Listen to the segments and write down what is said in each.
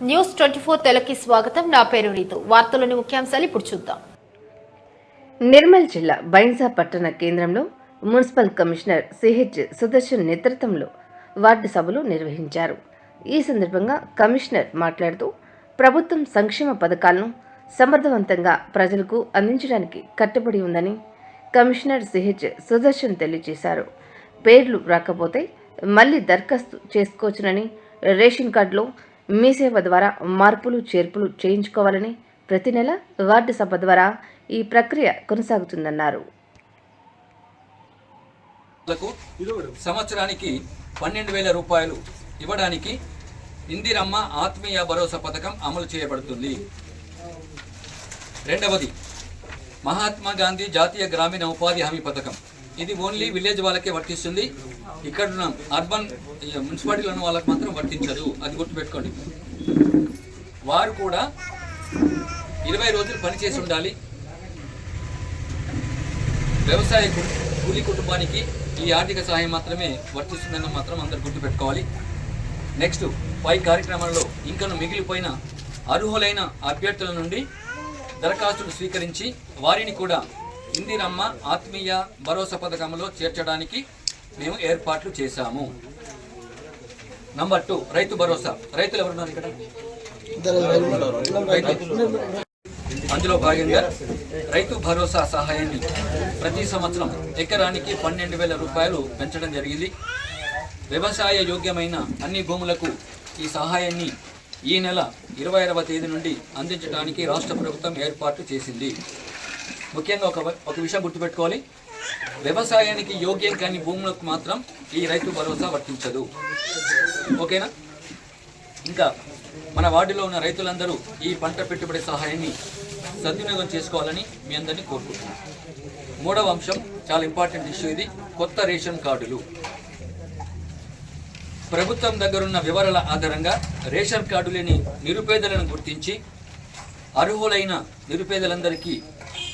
News twenty four తెలకి స్వాగతం. నా పేరు రీతు వార్తలోని ముఖ్యాంశాలు ఇప్పుడు చూద్దాం. నిర్మల్ జిల్లా బైన్సా పట్టణ కేంద్రంలో మున్సిపల్ కమిషనర్ సిహెచ్ సుదర్శన్ నేతృత్వంలో వార్డు సభలు నిర్వహించారు. ఈ సందర్భంగా కమిషనర్ మాట్లాడుతూ ప్రభుత్వం సంక్షేమ పథకాలను సమర్థవంతంగా ప్రజలకు అందించడానికి కట్టుబడి ఉందని కమిషనర్ సిహెచ్ సుదర్శన్ తెలియజేశారు. పేర్లు రాకపోతే మళ్ళీ దరఖాస్తు చేసుకోవచ్చునని రేషన్ కార్డులో మీ సేవ ద్వారా మార్పులు చేర్పులు చేయించుకోవాలని ప్రతి నెల వార్డు సభ ద్వారా ఈ ప్రక్రియ కొనసాగుతుందన్నారు. సంవత్సరానికి పన్నెండు వేల రూపాయలు ఇవ్వడానికి ఇందిరమ్మ ఆత్మీయ భరోసా పథకం అమలు చేయబడుతుంది. రెండవది మహాత్మా గాంధీ జాతీయ గ్రామీణ ఉపాధి హామీ పథకం. ఇది ఓన్లీ విలేజ్ వాళ్ళకే వర్తిస్తుంది ఇక్కడ అర్బన్ మున్సిపాలిటీలో ఉన్న వాళ్ళకి మాత్రం వర్తించదు అది గుర్తుపెట్టుకోండి. వారు కూడా ఇరవై రోజులు పనిచేసి ఉండాలి. వ్యవసాయ కూలి కుటుంబానికి ఈ ఆర్థిక సహాయం మాత్రమే వర్తిస్తుందని మాత్రం అందరు గుర్తుపెట్టుకోవాలి. నెక్స్ట్ పై కార్యక్రమంలో ఇంకను మిగిలిపోయిన అర్హులైన అభ్యర్థుల నుండి దరఖాస్తులు స్వీకరించి వారిని కూడా ఇందిరమ్మ ఆత్మీయ భరోసా పథకంలో చేర్చడానికి మేము ఏర్పాట్లు చేశాము. Number two Rythu Bharosa. రైతులు ఎవరున్నారు ఇక్కడ? అందులో భాగంగా రైతు భరోసా సహాయాన్ని ప్రతి సంవత్సరం ఎకరానికి పన్నెండు వేల రూపాయలు పెంచడం జరిగింది. వ్యవసాయ యోగ్యమైన అన్ని భూములకు ఈ సహాయాన్ని ఈ నెల ఇరవై తేదీ నుండి అందించడానికి రాష్ట్ర ప్రభుత్వం ఏర్పాటు చేసింది. ముఖ్యంగా ఒక ఒక విషయం గుర్తుపెట్టుకోవాలి. వ్యవసాయానికి యోగ్యం కాని భూములకు మాత్రం ఈ రైతు భరోసా వర్తించదు. ఓకేనా? ఇంకా మన వార్డులో ఉన్న రైతులందరూ ఈ పంట పెట్టుబడి సహాయాన్ని సద్వినియోగం చేసుకోవాలని మీ అందరినీ కోరుకుంటున్నాను మూడవ అంశం చాలా ఇంపార్టెంట్ ఇష్యూ ఇది కొత్త రేషన్ కార్డులు. ప్రభుత్వం దగ్గరున్న వివరాల ఆధారంగా రేషన్ కార్డు లేని నిరుపేదలను గుర్తించి అర్హులైన నిరుపేదలందరికీ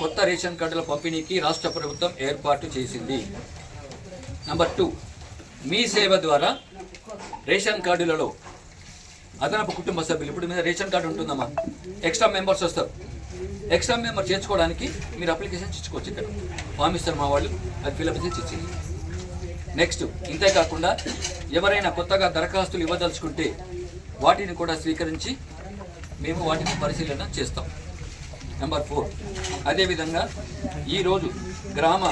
కొత్త రేషన్ కార్డుల పంపిణీకి రాష్ట్ర ప్రభుత్వం ఏర్పాటు చేసింది. నంబర్ టూ మీ సేవ ద్వారా రేషన్ కార్డులలో అదనపు కుటుంబ సభ్యులు ఇప్పుడు మీద రేషన్ కార్డు ఉంటుందమ్మా ఎక్స్ట్రా మెంబర్స్ వస్తారు. ఎక్స్ట్రా మెంబర్ చేర్చుకోవడానికి మీరు అప్లికేషన్ ఇచ్చుకోవచ్చు ఇక్కడ. ఫామ్ ఇస్తారు మా వాళ్ళు అది ఫిల్అప్ చేసి ఇచ్చింది నెక్స్ట్ ఇంతే కాకుండా ఎవరైనా కొత్తగా దరఖాస్తులు ఇవ్వదలుచుకుంటే వాటిని కూడా స్వీకరించి మేము వాటిని పరిశీలన చేస్తాం. Number four. అదేవిధంగా ఈరోజు గ్రామ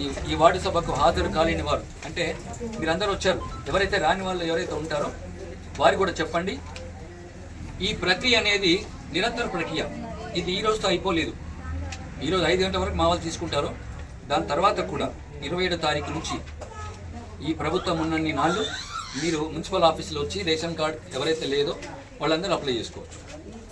ఈ ఈ వార్డు సభకు హాజరు కాలేని వారు అంటే మీరందరూ వచ్చారు. ఎవరైతే రాని వాళ్ళు ఎవరైతే ఉంటారో వారు కూడా చెప్పండి. ఈ ప్రక్రియ అనేది నిరంతర ప్రక్రియ. ఇది ఈ రోజుతో అయిపోలేదు. ఈరోజు ఐదు గంటల వరకు మా వాళ్ళు తీసుకుంటారు. దాని తర్వాత కూడా ఇరవై ఏడో తారీఖు నుంచి ఈ ప్రభుత్వం ఉన్నన్ని నాళ్ళు మీరు మున్సిపల్ ఆఫీసులో వచ్చి రేషన్ కార్డ్ ఎవరైతే లేదో వాళ్ళందరూ అప్లై చేసుకోవచ్చు.